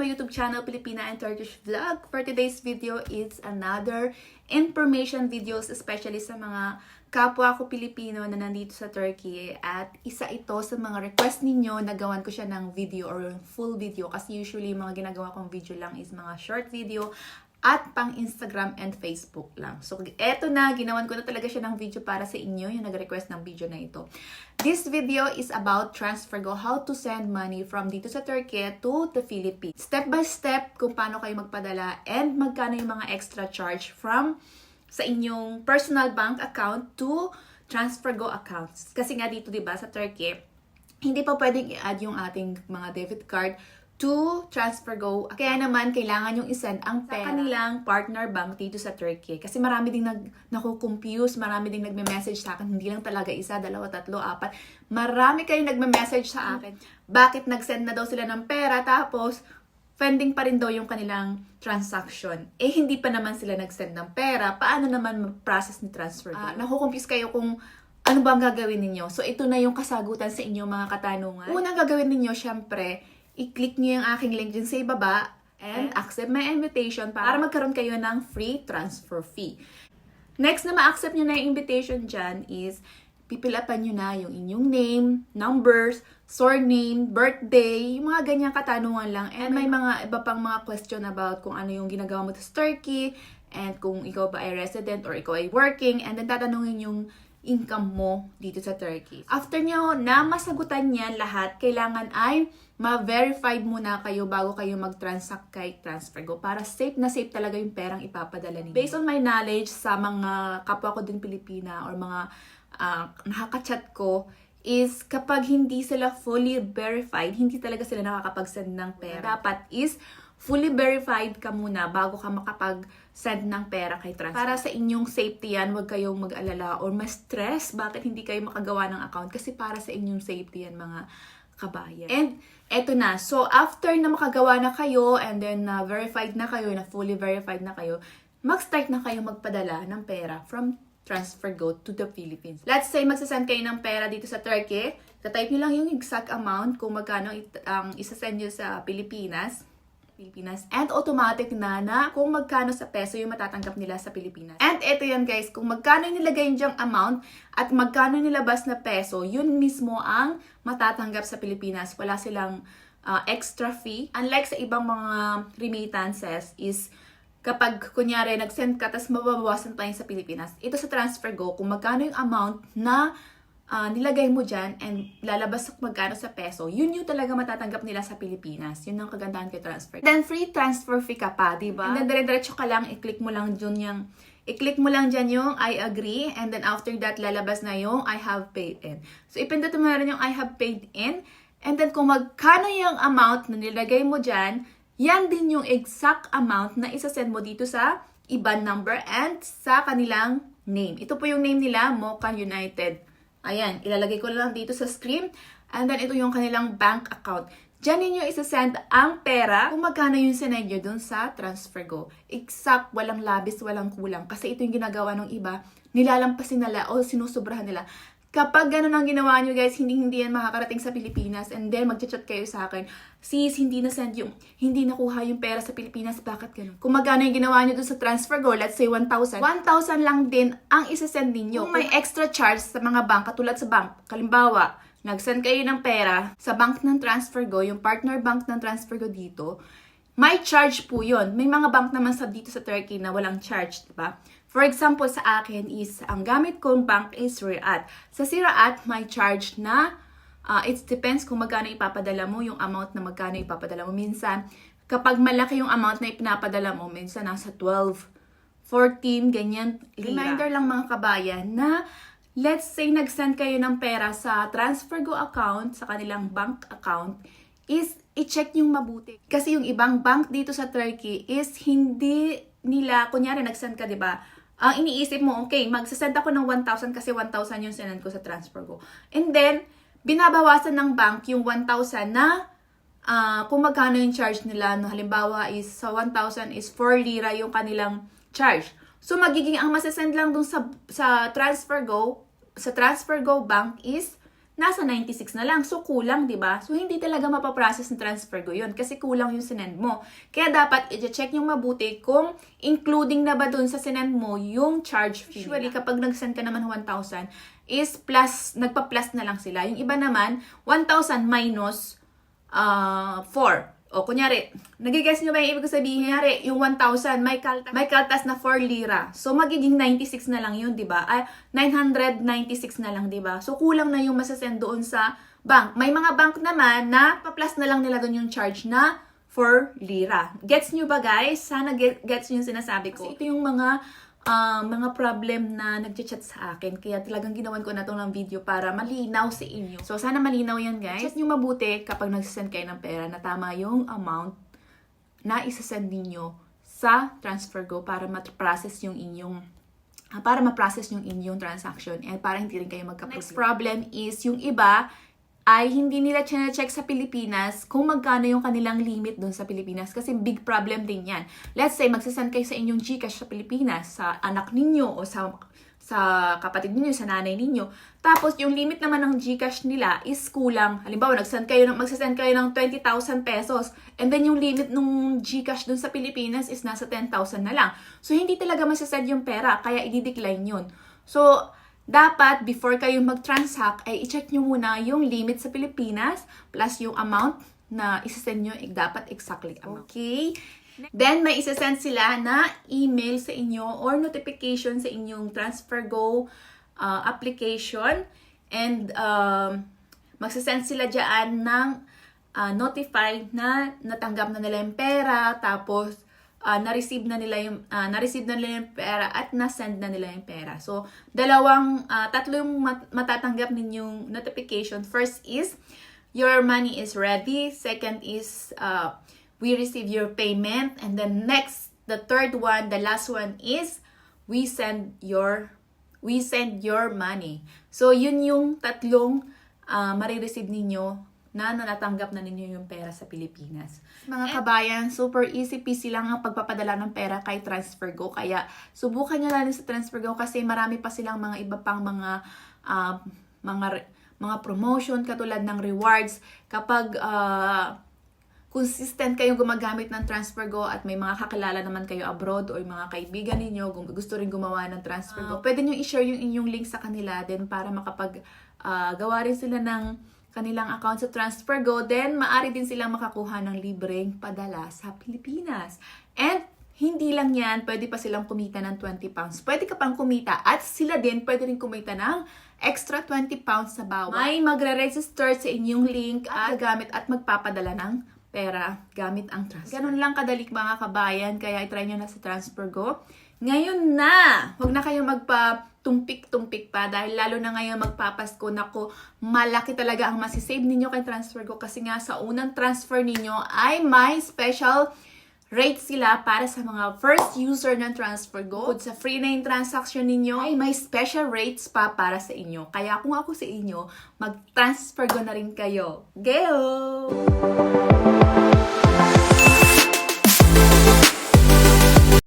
my YouTube channel, Filipina and Turkish Vlog. For today's video, it's another information videos, especially sa mga kapwa ko Pilipino na nandito sa Turkey. At isa ito sa mga request ninyo na gawan ko siya ng video or full video. Kasi usually, mga ginagawa kong video lang is mga short video at pang Instagram and Facebook lang. So, eto na, ginawan ko na talaga siya ng video para sa inyo, yung nag-request ng video na ito. This video is about TransferGo, how to send money from dito sa Turkey to the Philippines. Step by step kung paano kayo magpadala and magkano yung mga extra charge from sa inyong personal bank account to TransferGo accounts. Kasi nga dito, di ba, sa Turkey, hindi pa pwedeng i-add yung ating mga debit card to TransferGo. Kaya naman, kailangan yung isend ang pera sa kanilang partner bank dito sa Turkey. Kasi marami ding nag, naku-confuse, marami ding nagme-message sa akin. Hindi lang talaga isa, dalawa, tatlo, apat. Marami kayong nagme-message sa akin. Bakit nag-send na daw sila ng pera tapos pending pa rin daw yung kanilang transaction. Eh, hindi pa naman sila nag-send ng pera. Paano naman mag-process ni transfer? Uh, nakukumpuse kayo kung ano ba ang gagawin ninyo. So, ito na yung kasagutan sa inyong mga katanungan. Unang gagawin ninyo, syempre, i-click nyo yung aking link dyan sa ibaba and accept my invitation para magkaroon kayo ng free transfer fee. Next na ma-accept nyo na yung invitation dyan is pipilapan nyo na yung inyong name, numbers, surname, birthday, yung mga ganyang katanungan lang. And may mga iba pang mga question about kung ano yung ginagawa mo sa Turkey, and kung ikaw ba ay resident or ikaw ay working, and then tatanungin yung income mo dito sa Turkey. After nyo na masagutan yan lahat, kailangan ay ma-verified muna kayo bago kayo mag-transact kay TransferGo para safe na safe talaga yung perang ipapadala ninyo. Based on my knowledge sa mga kapwa ko din Pilipina or mga uh, nakaka-chat ko, is kapag hindi sila fully verified, hindi talaga sila nakakapag-send ng pera. Dapat is fully verified ka muna bago ka makapag-send ng pera kay transfer. Para sa inyong safety yan, huwag kayong mag-alala or ma-stress bakit hindi kayo makagawa ng account kasi para sa inyong safety yan mga kabayan. And eto na. So after na makagawa na kayo and then na uh, verified na kayo, na fully verified na kayo, mag-start na kayo magpadala ng pera from TransferGo to the Philippines. Let's say magsasend kayo ng pera dito sa Turkey. Tatype nyo lang yung exact amount kung magkano ang um, isasend nyo sa Pilipinas. Pilipinas. And automatic na na kung magkano sa peso yung matatanggap nila sa Pilipinas. And ito yan guys, kung magkano yung nilagay yung amount at magkano nilabas na peso, yun mismo ang matatanggap sa Pilipinas. Wala silang uh, extra fee. Unlike sa ibang mga remittances is kapag kunyari nag-send ka tapos mababawasan pa yun sa Pilipinas. Ito sa TransferGo, kung magkano yung amount na uh, nilagay mo dyan and lalabas magkano sa peso, yun yung talaga matatanggap nila sa Pilipinas. Yun ang kagandahan kay transfer. Then, free transfer fee ka pa, di ba? And then, dire-diretso ka lang, i-click mo lang dyan yung I-click mo lang dyan yung I agree and then after that, lalabas na yung I have paid in. So, ipindot mo na rin yung I have paid in and then kung magkano yung amount na nilagay mo dyan, yan din yung exact amount na isasend mo dito sa IBAN number and sa kanilang name. Ito po yung name nila, Mocha United. Ayan, ilalagay ko lang dito sa screen. And then, ito yung kanilang bank account. Diyan ninyo isa-send ang pera kung magkano yung sinend nyo dun sa TransferGo. Exact, walang labis, walang kulang. Kasi ito yung ginagawa ng iba, nilalampasin nila o sinusobrahan nila. Kapag ganun ang ginawa nyo guys, hindi hindi yan makakarating sa Pilipinas and then magchat-chat kayo sa akin, sis, hindi na send yung, hindi nakuha yung pera sa Pilipinas, bakit ganun? Kung magkano yung ginawa nyo dun sa transfer go, let's say 1,000, 1,000 lang din ang isa-send ninyo. Kung may extra charge sa mga bank, katulad sa bank, kalimbawa, nag-send kayo ng pera sa bank ng transfer go, yung partner bank ng transfer go dito, may charge po yun. May mga bank naman sa dito sa Turkey na walang charge, di ba? For example, sa akin is, ang gamit kong bank is Raat. Sa si Raat, may charge na, uh, it depends kung magkano ipapadala mo, yung amount na magkano ipapadala mo. Minsan, kapag malaki yung amount na ipinapadala mo, minsan nasa 12, 14, ganyan. Reminder lang mga kabayan na let's say nag-send kayo ng pera sa TransferGo account, sa kanilang bank account, is i-check yung mabuti. Kasi yung ibang bank dito sa Turkey is hindi nila, kunyari nag-send ka, di ba? Ang iniisip mo, okay, magsasend ako ng 1,000 kasi 1,000 yung sinend ko sa transfer ko. And then, binabawasan ng bank yung 1,000 na uh, kung magkano yung charge nila. No, halimbawa is sa 1,000 is 4 lira yung kanilang charge. So, magiging ang masasend lang dun sa, sa transfer go, sa transfer go bank is nasa 96 na lang. So, kulang, di ba? So, hindi talaga mapaprocess ng transfer go yun kasi kulang yung sinend mo. Kaya dapat i-check yung mabuti kung including na ba dun sa sinend mo yung charge fee. Usually, kapag nag-send ka naman 1,000, is plus, nagpa-plus na lang sila. Yung iba naman, 1,000 minus uh, 4. O, kunyari, nagigess nyo ba yung ibig sabihin? Kunyari, yung 1,000, may kaltas, may kaltas na 4 lira. So, magiging 96 na lang yun, di ba? Ay, 996 na lang, di ba? So, kulang na yung masasend doon sa bank. May mga bank naman na pa-plus na lang nila doon yung charge na 4 lira. Gets nyo ba, guys? Sana get, gets nyo yung sinasabi ko. Kasi ito yung mga ah, mga problem na nagchat sa akin. Kaya talagang ginawan ko na to ng video para malinaw sa inyo. So, sana malinaw yan, guys. Chat nyo mabuti kapag nagsasend kayo ng pera na tama yung amount na isasend ninyo sa TransferGo para ma-process yung inyong ah, para ma-process yung inyong transaction and para hindi rin kayo magka Next problem is yung iba ay hindi nila check sa Pilipinas kung magkano yung kanilang limit doon sa Pilipinas kasi big problem din yan. Let's say, magsasend kayo sa inyong Gcash sa Pilipinas, sa anak ninyo o sa sa kapatid ninyo, sa nanay ninyo. Tapos, yung limit naman ng Gcash nila is kulang. Halimbawa, nagsend kayo ng, magsasend kayo ng 20,000 pesos. And then, yung limit ng Gcash dun sa Pilipinas is nasa 10,000 na lang. So, hindi talaga masasend yung pera, kaya i-decline yun. So, dapat before kayo mag-transact ay i-check nyo muna yung limit sa Pilipinas plus yung amount na isasend nyo eh, dapat exactly amount. Okay? Then, may isasend sila na email sa inyo or notification sa inyong TransferGo uh, application. And, um, magsasend sila dyan ng uh, notify na natanggap na nila yung pera, tapos uh, na-receive na nila yung uh, na-receive na nila yung pera at na-send na nila yung pera. So, dalawang uh, tatlo yung mat- matatanggap ninyong notification. First is your money is ready. Second is uh, we receive your payment and then next the third one, the last one is we send your we send your money. So, yun yung tatlong uh, marireceive ninyo na natanggap na ninyo yung pera sa Pilipinas. Mga kabayan, super easy peasy lang ang pagpapadala ng pera kay TransferGo. Kaya subukan nyo lang sa TransferGo kasi marami pa silang mga iba pang mga ah, mga mga promotion katulad ng rewards kapag ah, consistent kayong gumagamit ng TransferGo at may mga kakilala naman kayo abroad o yung mga kaibigan ninyo gum- gusto rin gumawa ng TransferGo, pwede nyo i-share yung inyong link sa kanila din para makapag ah, gawa rin sila ng kanilang account sa TransferGo, then maari din silang makakuha ng libreng padala sa Pilipinas. And hindi lang yan, pwede pa silang kumita ng 20 pounds. Pwede ka pang kumita at sila din pwede rin kumita ng extra 20 pounds sa bawat. May magre-register sa inyong link at gagamit at magpapadala ng pera gamit ang transfer. Ganun lang kadalik mga kabayan, kaya itry nyo na sa TransferGo. Ngayon na! Huwag na kayo magpa tumpik-tumpik pa dahil lalo na ngayon magpapasko nako malaki talaga ang masisave ninyo kay TransferGo kasi nga sa unang transfer ninyo ay may special rate sila para sa mga first user ng TransferGo. Bukod sa free na yung transaction ninyo, ay may special rates pa para sa inyo. Kaya kung ako sa inyo, mag-TransferGo na rin kayo. Geo!